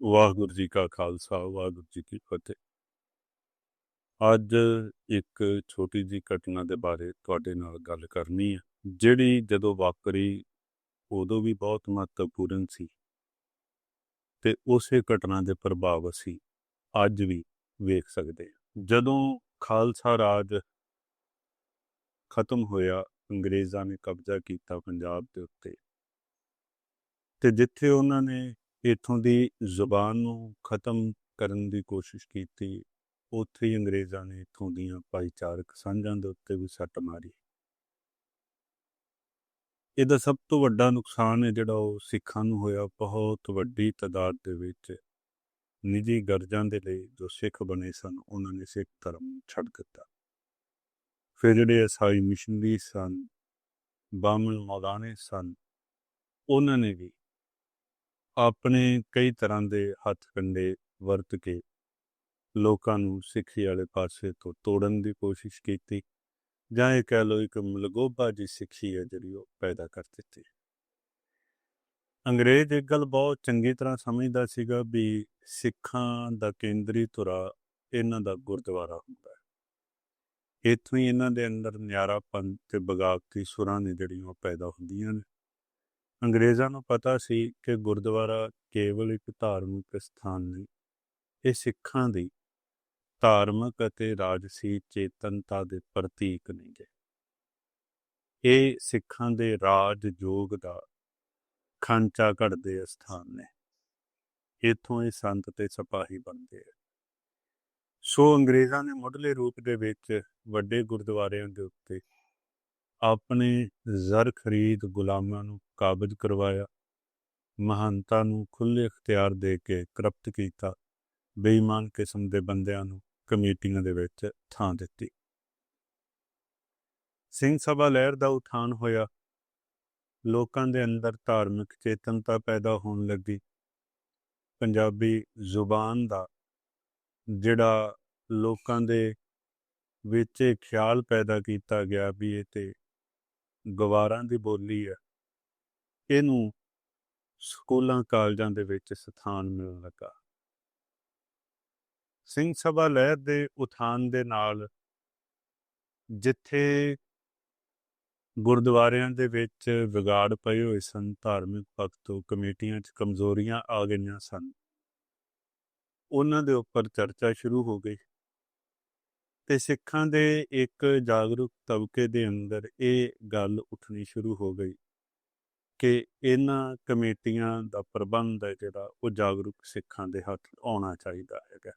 ਵਾਹਿਗੁਰੂ ਜੀ ਕਾ ਖਾਲਸਾ, ਵਾਹਿਗੁਰੂ ਜੀ ਕੀ ਫਤਿਹ। ਅੱਜ ਇੱਕ ਛੋਟੀ ਜੀ ਘਟਨਾ ਦੇ ਬਾਰੇ ਤੁਹਾਡੇ ਨਾਲ ਗੱਲ ਕਰਨੀ ਹੈ ਜਿਹੜੀ ਜਦੋਂ ਵਾਪਰੀ ਉਦੋਂ ਵੀ ਬਹੁਤ ਮਹੱਤਵਪੂਰਨ ਸੀ ਤੇ ਉਸੇ ਘਟਨਾ ਦੇ ਪ੍ਰਭਾਵ ਅਸੀਂ ਅੱਜ ਵੀ ਵੇਖ ਸਕਦੇ ਹਾਂ ਜਦੋਂ ਖਾਲਸਾ ਰਾਜ ਖਤਮ ਹੋਇਆ, ਅੰਗਰੇਜ਼ਾਂ ਨੇ ਕਬਜ਼ਾ ਕੀਤਾ ਪੰਜਾਬ ਦੇ ਉੱਤੇ ਤੇ ਜਿੱਥੇ ਉਹਨਾਂ ਨੇ ਇੱਥੋਂ ਦੀ ਜ਼ੁਬਾਨ ਨੂੰ ਖਤਮ ਕਰਨ ਦੀ ਕੋਸ਼ਿਸ਼ ਕੀਤੀ, ਉੱਥੇ ਹੀ ਅੰਗਰੇਜ਼ਾਂ ਨੇ ਇੱਥੋਂ ਦੀਆਂ ਭਾਈਚਾਰਕ ਸਾਂਝਾਂ ਦੇ ਉੱਤੇ ਵੀ ਸੱਟ ਮਾਰੀ। ਇਹਦਾ ਸਭ ਤੋਂ ਵੱਡਾ ਨੁਕਸਾਨ ਹੈ ਜਿਹੜਾ ਉਹ ਸਿੱਖਾਂ ਨੂੰ ਹੋਇਆ, ਬਹੁਤ ਵੱਡੀ ਤਦਾਦ ਦੇ ਵਿੱਚ ਨਿੱਜੀ ਗਰਜਾਂ ਦੇ ਲਈ ਜੋ ਸਿੱਖ ਬਣੇ ਸਨ, ਉਹਨਾਂ ਨੇ ਸਿੱਖ ਧਰਮ ਛੱਡ ਦਿੱਤਾ। ਫਿਰ ਜਿਹੜੇ ਈਸਾਈ ਮਿਸ਼ਨਰੀ ਸਨ ਬਾਮਨ ਮੌਲਾਨੇ ਸਨ, ਉਹਨਾਂ ਨੇ ਵੀ ਆਪਣੇ ਕਈ ਤਰ੍ਹਾਂ ਦੇ ਹੱਥ ਕੰਡੇ ਵਰਤ ਕੇ ਲੋਕਾਂ ਨੂੰ ਸਿੱਖੀ ਵਾਲੇ ਪਾਸੇ ਤੋਂ ਤੋੜਨ ਦੀ ਕੋਸ਼ਿਸ਼ ਕੀਤੀ ਜਾਂ ਇਹ ਕਹਿ ਲਓ ਇੱਕ ਮਲਗੋਬਾ ਜੀ ਸਿੱਖੀ ਹੈ ਜਿਹੜੀ ਉਹ ਪੈਦਾ ਕਰ ਦਿੱਤੀ। ਅੰਗਰੇਜ਼ ਇੱਕ ਗੱਲ ਬਹੁਤ ਚੰਗੀ ਤਰ੍ਹਾਂ ਸਮਝਦਾ ਸੀਗਾ ਵੀ ਸਿੱਖਾਂ ਦਾ ਕੇਂਦਰੀ ਧੁਰਾ ਇਹਨਾਂ ਦਾ ਗੁਰਦੁਆਰਾ ਹੁੰਦਾ ਹੈ। ਇੱਥੋਂ ਹੀ ਇਹਨਾਂ ਦੇ ਅੰਦਰ ਨਿਆਰਾਪਨ ਤੇ ਬਗਾਵਤੀ ਸੁਰਾਂ ਨੇ ਜਿਹੜੀਆਂ ਉਹ ਪੈਦਾ ਹੁੰਦੀਆਂ ਨੇ। ਅੰਗਰੇਜ਼ਾਂ ਨੂੰ ਪਤਾ ਸੀ ਕਿ ਗੁਰਦੁਆਰਾ ਕੇਵਲ ਇੱਕ ਧਾਰਮਿਕ ਸਥਾਨ ਨਹੀਂ, ਇਹ ਸਿੱਖਾਂ ਦੀ ਧਾਰਮਿਕ ਅਤੇ ਰਾਜਸੀ ਚੇਤਨਤਾ ਦੇ ਪ੍ਰਤੀਕ ਨਹੀਂ ਹੈ। ਇਹ ਸਿੱਖਾਂ ਦੇ ਰਾਜ ਜੋਗ ਦਾ ਖਾਂਚਾ ਘੜਦੇ ਸਥਾਨ ਨੇ। ਇਥੋਂ ਇਹ ਸੰਤ ਤੇ ਸਿਪਾਹੀ ਬਣਦੇ ਆ। ਸੋ ਅੰਗਰੇਜ਼ਾਂ ਨੇ ਮੁੱਢਲੇ ਰੂਪ ਦੇ ਵਿੱਚ ਵੱਡੇ ਗੁਰਦੁਆਰਿਆਂ ਦੇ ਉੱਤੇ ਆਪਣੇ ਜ਼ਰ ਖਰੀਦ ਗੁਲਾਮਾਂ ਨੂੰ ਕਾਬਜ਼ ਕਰਵਾਇਆ। ਮਹੰਤਾਂ ਨੂੰ ਖੁੱਲੇ ਇਖਤਿਆਰ ਦੇ ਕੇ ਕਰਪਟ ਕੀਤਾ। ਬੇਈਮਾਨ ਕਿਸਮ ਦੇ ਬੰਦਿਆਂ ਨੂੰ ਕਮੇਟੀਆਂ ਦੇ ਵਿੱਚ ਥਾਂ ਦਿੱਤੀ। ਸਿੰਘ ਸਭਾ ਲਹਿਰ ਦਾ ਉਥਾਨ ਹੋਇਆ। ਲੋਕਾਂ ਦੇ ਅੰਦਰ ਧਾਰਮਿਕ ਚੇਤਨਤਾ ਪੈਦਾ ਹੋਣ ਲੱਗੀ। ਪੰਜਾਬੀ ਜ਼ੁਬਾਨ ਦਾ ਜਿਹੜਾ ਲੋਕਾਂ ਦੇ ਵਿੱਚ ਇਹ ਖਿਆਲ ਪੈਦਾ ਕੀਤਾ ਗਿਆ ਵੀ ਇਹ ਤੇ ਗਵਾਰਾਂ ਦੀ ਬੋਲੀ ਹੈ। ਇਹਨੂੰ ਸਕੂਲਾਂ ਕਾਲਜਾਂ ਦੇ ਵਿੱਚ ਸਥਾਨ ਮਿਲਣ ਲੱਗਾ। ਸਿੰਘ ਸਭਾ ਲਹਿਰ ਦੇ ਉਥਾਨ ਦੇ ਨਾਲ ਜਿੱਥੇ ਗੁਰਦੁਆਰਿਆਂ ਦੇ ਵਿੱਚ ਵਿਗਾੜ ਪਏ ਹੋਏ ਸਨ, ਧਾਰਮਿਕ ਪੱਖ ਕਮੇਟੀਆਂ 'ਚ ਕਮਜ਼ੋਰੀਆਂ ਆ ਗਈਆਂ ਸਨ। ਉਹਨਾਂ ਦੇ ਉੱਪਰ ਚਰਚਾ ਸ਼ੁਰੂ ਹੋ ਗਈ ਤੇ ਸਿੱਖਾਂ ਦੇ ਇੱਕ ਜਾਗਰੂਕ ਤਬਕੇ ਦੇ ਅੰਦਰ ਇਹ ਗੱਲ ਉੱਠਣੀ ਸ਼ੁਰੂ ਹੋ ਗਈ। ਕਿ ਇਹਨਾਂ ਕਮੇਟੀਆਂ ਦਾ ਪ੍ਰਬੰਧ ਹੈ ਜਿਹੜਾ ਉਹ ਜਾਗਰੂਕ ਸਿੱਖਾਂ ਦੇ ਹੱਥ ਆਉਣਾ ਚਾਹੀਦਾ ਹੈਗਾ।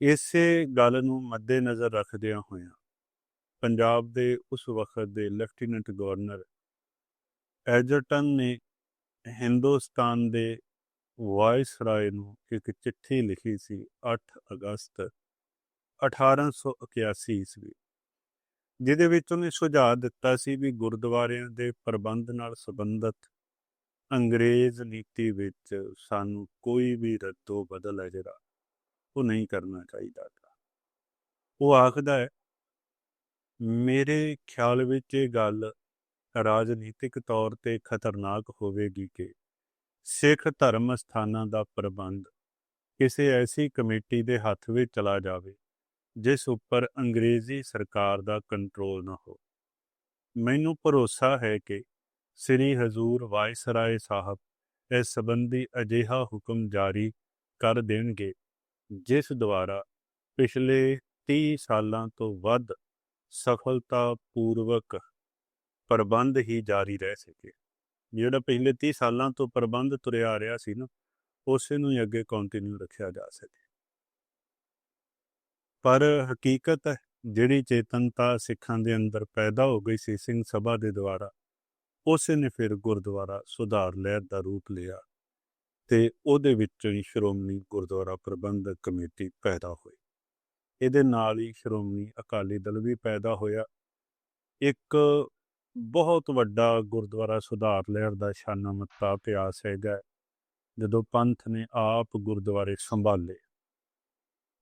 ਇਸੇ ਗੱਲ ਨੂੰ ਮੱਦੇਨਜ਼ਰ ਰੱਖਦਿਆਂ ਹੋਇਆਂ ਪੰਜਾਬ ਦੇ ਉਸ ਵਕਤ ਦੇ ਲੈਫਟੀਨੈਂਟ ਗਵਰਨਰ ਐਜਰਟਨ ਨੇ ਹਿੰਦੁਸਤਾਨ ਦੇ ਵਾਇਸਰਾਏ ਨੂੰ ਇੱਕ ਚਿੱਠੀ ਲਿਖੀ ਸੀ 8 ਅਗਸਤ 1881 ਈਸਵੀ। ਜਿਹਦੇ ਵਿੱਚ ਉਹਨੇ ਸੁਝਾਅ ਦਿੱਤਾ ਸੀ ਵੀ ਗੁਰਦੁਆਰਿਆਂ ਦੇ ਪ੍ਰਬੰਧ ਨਾਲ ਸੰਬੰਧਿਤ ਅੰਗਰੇਜ਼ ਨੀਤੀ ਵਿੱਚ ਸਾਨੂੰ ਕੋਈ ਵੀ ਰੱਦੋ ਬਦਲ ਹੈ ਜਿਹੜਾ ਉਹ ਨਹੀਂ ਕਰਨਾ ਚਾਹੀਦਾ ਉਹ ਆਖਦਾ ਹੈ, ਮੇਰੇ ਖਿਆਲ ਵਿੱਚ ਇਹ ਗੱਲ ਰਾਜਨੀਤਿਕ ਤੌਰ ਤੇ ਖਤਰਨਾਕ ਹੋਵੇਗੀ ਕਿ ਸਿੱਖ ਧਰਮ ਸਥਾਨਾਂ ਦਾ ਪ੍ਰਬੰਧ ਕਿਸੇ ਐਸੀ ਕਮੇਟੀ ਦੇ ਹੱਥ ਵਿੱਚ ਚਲਾ ਜਾਵੇ ਜਿਸ ਉੱਪਰ ਅੰਗਰੇਜ਼ੀ ਸਰਕਾਰ ਦਾ ਕੰਟਰੋਲ ਨਾ ਹੋ। ਮੈਨੂੰ ਭਰੋਸਾ ਹੈ ਕਿ ਸ੍ਰੀ ਹਜ਼ੂਰ ਵਾਇਸਰਾਏ ਸਾਹਿਬ ਇਸ ਸੰਬੰਧੀ ਅਜਿਹਾ ਹੁਕਮ ਜਾਰੀ ਕਰ ਦੇਣਗੇ, ਜਿਸ ਦੁਆਰਾ ਪਿਛਲੇ 30 ਸਾਲਾਂ ਤੋਂ ਵੱਧ ਸਫਲਤਾ ਪੂਰਵਕ ਪ੍ਰਬੰਧ ਹੀ ਜਾਰੀ ਰਹਿ ਸਕੇ। ਜਿਹੜਾ ਪਿਛਲੇ 30 ਸਾਲਾਂ ਤੋਂ ਪ੍ਰਬੰਧ ਤੁਰਿਆ ਆ ਰਿਹਾ ਸੀ ਨਾ, ਉਸੇ ਨੂੰ ਹੀ ਅੱਗੇ ਕੰਟੀਨਿਊ ਰੱਖਿਆ ਜਾ ਸਕੇ। ਪਰ ਹਕੀਕਤ ਹੈ ਜਿਹੜੀ ਚੇਤਨਤਾ ਸਿੱਖਾਂ ਦੇ ਅੰਦਰ ਪੈਦਾ ਹੋ ਗਈ ਸੀ ਸਿੰਘ ਸਭਾ ਦੇ ਦੁਆਰਾ, ਉਸੇ ਨੇ ਫਿਰ ਗੁਰਦੁਆਰਾ ਸੁਧਾਰ ਲਹਿਰ ਦਾ ਰੂਪ ਲਿਆ ਤੇ ਉਹਦੇ ਵਿੱਚੋਂ ਹੀ ਸ਼੍ਰੋਮਣੀ ਗੁਰਦੁਆਰਾ ਪ੍ਰਬੰਧਕ ਕਮੇਟੀ ਪੈਦਾ ਹੋਈ। ਇਹਦੇ ਨਾਲ ਹੀ ਸ਼੍ਰੋਮਣੀ ਅਕਾਲੀ ਦਲ ਵੀ ਪੈਦਾ ਹੋਇਆ। ਇੱਕ ਬਹੁਤ ਵੱਡਾ ਗੁਰਦੁਆਰਾ ਸੁਧਾਰ ਲਹਿਰ ਦਾ ਸ਼ਾਨਾ ਮੱਤਾ ਪਿਆਸ ਹੈਗਾ, ਜਦੋਂ ਪੰਥ ਨੇ ਆਪ ਗੁਰਦੁਆਰੇ ਸੰਭਾਲੇ।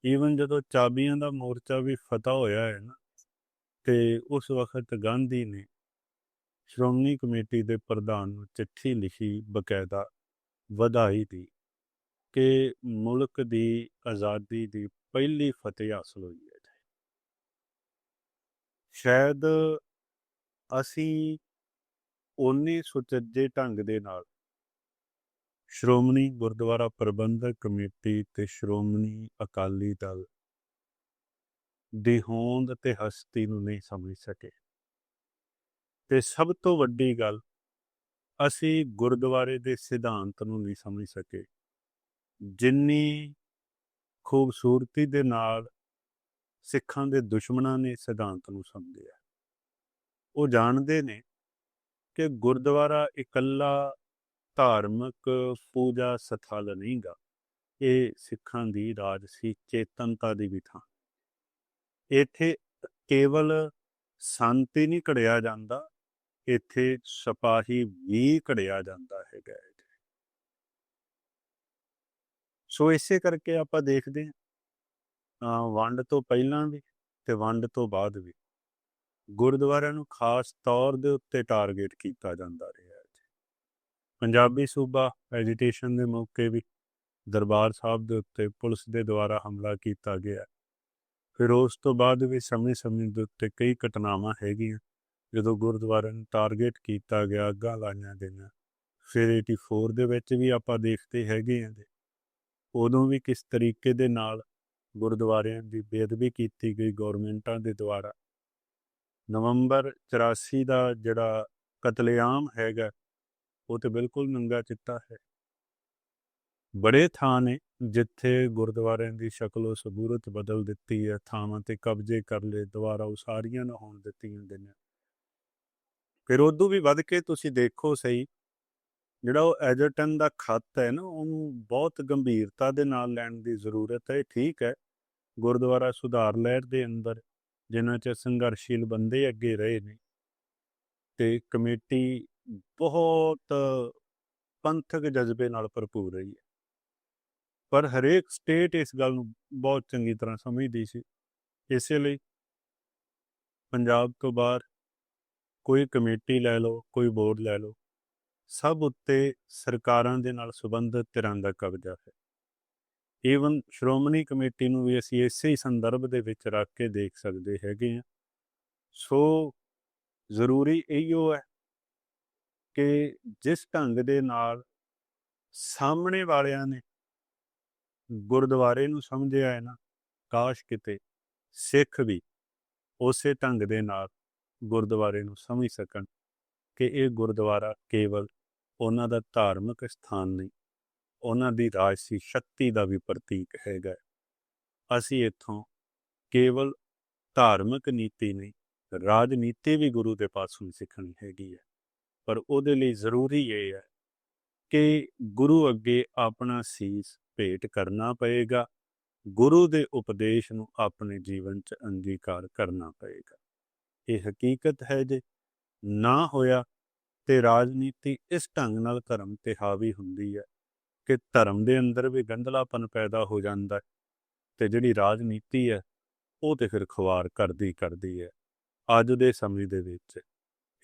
ਈਵਨ ਜਦੋਂ ਚਾਬੀਆਂ ਦਾ ਮੋਰਚਾ ਵੀ ਫਤਹ ਹੋਇਆ ਹੈ ਨਾ, ਤੇ ਉਸ ਵਕਤ ਗਾਂਧੀ ਨੇ ਸ਼੍ਰੋਮਣੀ ਕਮੇਟੀ ਦੇ ਪ੍ਰਧਾਨ ਨੂੰ ਚਿੱਠੀ ਲਿਖੀ ਬਕਾਇਦਾ ਵਧਾਈ ਦੀ ਕਿ ਮੁਲਕ ਦੀ ਆਜ਼ਾਦੀ ਦੀ ਪਹਿਲੀ ਫਤਿਹ ਹਾਸਲ ਹੋਈ ਹੈ ਸ਼ਾਇਦ ਅਸੀਂ ਓਨੇ ਸੁਚੱਜੇ ਢੰਗ ਦੇ ਨਾਲ ਸ਼੍ਰੋਮਣੀ ਗੁਰਦੁਆਰਾ ਪ੍ਰਬੰਧਕ ਕਮੇਟੀ ਤੇ ਸ਼੍ਰੋਮਣੀ ਅਕਾਲੀ ਦਲ ਦੀ ਹੋਂਦ ਤੇ ਹਸਤੀ ਨੂੰ ਨਹੀਂ ਸਮਝ ਸਕੇ। ਤੇ ਸਭ ਤੋਂ ਵੱਡੀ ਗੱਲ, ਅਸੀਂ ਗੁਰਦੁਆਰੇ ਦੇ ਸਿਧਾਂਤ ਨੂੰ ਨਹੀਂ ਸਮਝ ਸਕੇ। ਜਿੰਨੀ ਖੂਬਸੂਰਤੀ ਦੇ ਨਾਲ ਸਿੱਖਾਂ ਦੇ ਦੁਸ਼ਮਣਾਂ ਨੇ ਸਿਧਾਂਤ ਨੂੰ ਸਮਝਿਆ। ਉਹ ਜਾਣਦੇ ਨੇ ਕਿ ਗੁਰਦੁਆਰਾ ਇਕੱਲਾ ਧਾਰਮਿਕ ਪੂਜਾ ਸਥਲ ਨਹੀਂਗਾ ਇਹ ਸਿੱਖਾਂ ਦੀ ਰਾਜਸੀ ਚੇਤਨਤਾ ਦੀ ਵੀ ਥਾਂ। ਇੱਥੇ ਕੇਵਲ ਸ਼ਾਂਤੀ ਨਹੀਂ ਘੜਿਆ ਜਾਂਦਾ, ਇੱਥੇ ਸਿਪਾਹੀ ਵੀ ਘੜਿਆ ਜਾਂਦਾ ਹੈਗਾ ਸੋ ਇਸੇ ਕਰਕੇ ਆਪਾਂ ਦੇਖਦੇ ਹਾਂ। ਵੰਡ ਤੋਂ ਪਹਿਲਾਂ ਵੀ ਤੇ ਵੰਡ ਤੋਂ ਬਾਅਦ ਵੀ ਗੁਰਦੁਆਰਿਆਂ ਨੂੰ ਖਾਸ ਤੌਰ ਦੇ ਉੱਤੇ ਟਾਰਗੇਟ ਕੀਤਾ ਜਾਂਦਾ ਰਿਹਾ। ਪੰਜਾਬੀ ਸੂਬਾ ਐਜੀਟੇਸ਼ਨ ਦੇ ਮੌਕੇ ਵੀ ਦਰਬਾਰ ਸਾਹਿਬ ਦੇ ਉੱਤੇ ਪੁਲਿਸ ਦੇ ਦੁਆਰਾ ਹਮਲਾ ਕੀਤਾ ਗਿਆ ਫਿਰ ਉਸ ਤੋਂ ਬਾਅਦ ਵੀ ਸਮੇਂ-ਸਮੇਂ ਦੇ ਉੱਤੇ ਕਈ ਘਟਨਾਵਾਂ ਹੈਗੀਆਂ, ਜਦੋਂ ਗੁਰਦੁਆਰਿਆਂ ਨੂੰ ਟਾਰਗੇਟ ਕੀਤਾ ਗਿਆ, ਅੱਗਾਂ ਲਾਈਆਂ ਗਈਆਂ। ਫਿਰ 84 ਦੇ ਵਿੱਚ ਵੀ ਆਪਾਂ ਦੇਖਦੇ ਹੈਗੇ ਆਂ ਉਦੋਂ ਵੀ ਕਿਸ ਤਰੀਕੇ ਦੇ ਨਾਲ ਗੁਰਦੁਆਰਿਆਂ ਦੀ ਬੇਅਦਬੀ ਕੀਤੀ ਗਈ ਗਵਰਨਮੈਂਟਾਂ ਦੇ ਦੁਆਰਾ। ਨਵੰਬਰ 84 ਦਾ ਜਿਹੜਾ ਕਤਲੇਆਮ ਹੈਗਾ ਉਹ ਤੇ ਬਿਲਕੁਲ ਨੰਗਾ ਚਿੱਟਾ ਹੈ। ਬੜੇ ਥਾਂ ਨੇ ਜਿੱਥੇ ਗੁਰਦੁਆਰਿਆਂ ਦੀ ਸ਼ਕਲ ਸਬੂਰਤ ਬਦਲ ਦਿੱਤੀ ਹੈ। ਥਾਵਾਂ ਤੇ ਕਬਜ਼ੇ ਕਰ ਲਏ ਦੁਆਰਾ ਉਸਾਰੀਆਂ ਨਾ ਹੋਣ ਦਿੱਤੀਆਂ ਗਈਆਂ ਫਿਰ ਉਦੋਂ ਵੀ ਵੱਧ ਕੇ ਤੁਸੀਂ ਦੇਖੋ ਸਹੀ, ਜਿਹੜਾ ਉਹ ਐਜਰਟਨ ਦਾ ਖੱਤ ਹੈ ਨਾ, ਉਹਨੂੰ ਬਹੁਤ ਗੰਭੀਰਤਾ ਦੇ ਨਾਲ ਲੈਣ ਦੀ ਜ਼ਰੂਰਤ ਹੈ। ਠੀਕ ਹੈ, ਗੁਰਦੁਆਰਾ ਸੁਧਾਰ ਲਹਿਰ ਦੇ ਅੰਦਰ ਜਿਨ੍ਹਾਂ 'ਚ ਸੰਘਰਸ਼ੀਲ ਬੰਦੇ ਅੱਗੇ ਰਹੇ ਨੇ, ਤੇ ਕਮੇਟੀ ਬਹੁਤ ਪੰਥਕ ਜਜ਼ਬੇ ਨਾਲ ਭਰਪੂਰ ਰਹੀ ਹੈ ਪਰ ਹਰੇਕ ਸਟੇਟ ਇਸ ਗੱਲ ਨੂੰ ਬਹੁਤ ਚੰਗੀ ਤਰ੍ਹਾਂ ਸਮਝਦੀ ਸੀ। ਇਸੇ ਲਈ ਪੰਜਾਬ ਤੋਂ ਬਾਹਰ ਕੋਈ ਕਮੇਟੀ ਲੈ ਲਓ, ਕੋਈ ਬੋਰਡ ਲੈ ਲਓ, ਸਭ ਉੱਤੇ ਸਰਕਾਰਾਂ ਦੇ ਨਾਲ ਸੰਬੰਧਿਤ ਧਿਰਾਂ ਦਾ ਕਬਜ਼ਾ ਹੈ। ਈਵਨ ਸ਼੍ਰੋਮਣੀ ਕਮੇਟੀ ਨੂੰ ਵੀ ਅਸੀਂ ਇਸੇ ਹੀ ਸੰਦਰਭ ਦੇ ਵਿੱਚ ਰੱਖ ਕੇ ਦੇਖ ਸਕਦੇ ਹੈਗੇ ਆ ਸੋ ਜ਼ਰੂਰੀ ਇਹੋ ਹੈ ਕਿ ਜਿਸ ਢੰਗ ਦੇ ਨਾਲ ਸਾਹਮਣੇ ਵਾਲਿਆਂ ਨੇ ਗੁਰਦੁਆਰੇ ਨੂੰ ਸਮਝਿਆ ਹੈ ਨਾ, ਕਾਸ਼ ਕਿਤੇ ਸਿੱਖ ਵੀ ਉਸੇ ਢੰਗ ਦੇ ਨਾਲ ਗੁਰਦੁਆਰੇ ਨੂੰ ਸਮਝ ਸਕਣ ਕਿ ਇਹ ਗੁਰਦੁਆਰਾ ਕੇਵਲ ਉਹਨਾਂ ਦਾ ਧਾਰਮਿਕ ਸਥਾਨ ਨਹੀਂ, ਉਹਨਾਂ ਦੀ ਰਾਜਸੀ ਸ਼ਕਤੀ ਦਾ ਵੀ ਪ੍ਰਤੀਕ ਹੈਗਾ ਅਸੀਂ ਇੱਥੋਂ ਕੇਵਲ ਧਾਰਮਿਕ ਨੀਤੀ ਨਹੀਂ, ਰਾਜਨੀਤੀ ਵੀ ਗੁਰੂ ਦੇ ਪਾਸੋਂ ਸਿੱਖਣੀ ਹੈਗੀ ਹੈ। ਪਰ ਉਹਦੇ ਲਈ ਜ਼ਰੂਰੀ ਇਹ ਹੈ ਕਿ ਗੁਰੂ ਅੱਗੇ ਆਪਣਾ ਸੀਸ ਭੇਟ ਕਰਨਾ ਪਏਗਾ, ਗੁਰੂ ਦੇ ਉਪਦੇਸ਼ ਨੂੰ ਆਪਣੇ ਜੀਵਨ 'ਚ ਅੰਗੀਕਾਰ ਕਰਨਾ ਪਏਗਾ। ਇਹ ਹਕੀਕਤ ਹੈ ਜੇ ਨਾ ਹੋਇਆ ਤੇ ਰਾਜਨੀਤੀ ਇਸ ਢੰਗ ਨਾਲ ਧਰਮ ਤੇ ਹਾਵੀ ਹੁੰਦੀ ਹੈ ਕਿ ਧਰਮ ਦੇ ਅੰਦਰ ਵੀ ਗੰਧਲਾਪਨ ਪੈਦਾ ਹੋ ਜਾਂਦਾ ਹੈ ਤੇ ਜਿਹੜੀ ਰਾਜਨੀਤੀ ਹੈ ਉਹ ਤੇ ਫਿਰ ਖੁਆਰ ਕਰਦੀ ਕਰਦੀ ਹੈ। ਅੱਜ ਦੇ ਸਮੇਂ ਦੇ ਵਿੱਚ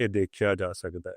ਇਹ ਦੇਖਿਆ ਜਾ ਸਕਦਾ ਹੈ।